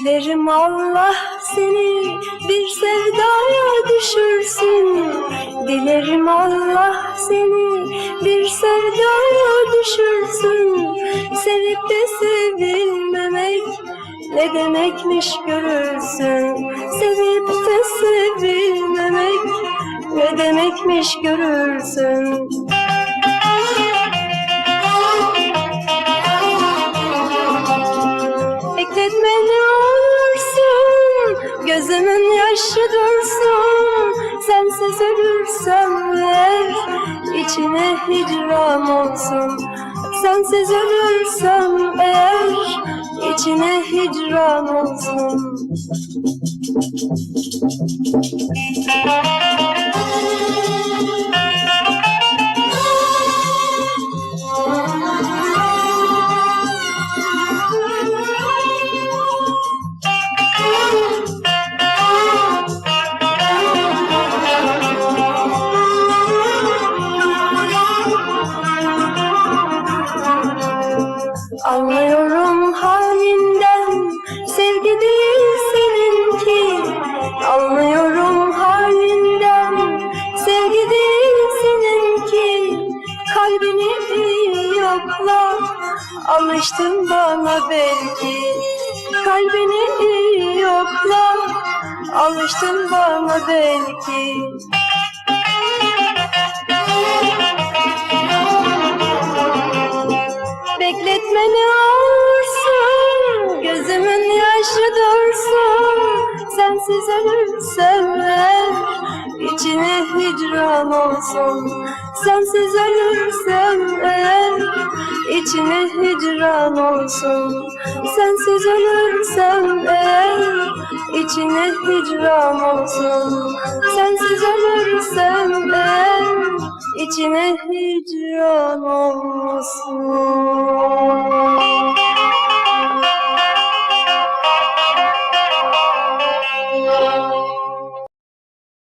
Dilerim Allah seni bir sevdaya düşürsün. Dilerim Allah seni bir sevdaya düşürsün. Sevip de sevilmemek ne demekmiş görürsün. Sevip de sevilmemek ne demekmiş görürsün. Gözümün yaşı dursun Sensiz ölürsem eğer içine hicran olsun. Sensiz ölürsem eğer içine hicran olsun Anlıyorum halinden. Sevgi değil seninki. Anlıyorum halinden. Sevgi değil seninki. Kalbini bir yokla. Alıştın bana belki. Kalbini bir yokla. Alıştın bana belki. Bekletme Sensiz ölürsem eğer içine hicran olsun. Sensiz ölürsem eğer içine hicran olsun. Sensiz ölürsem eğer içine hicran olsun. Sensiz ölürsem eğer içine hicran olsun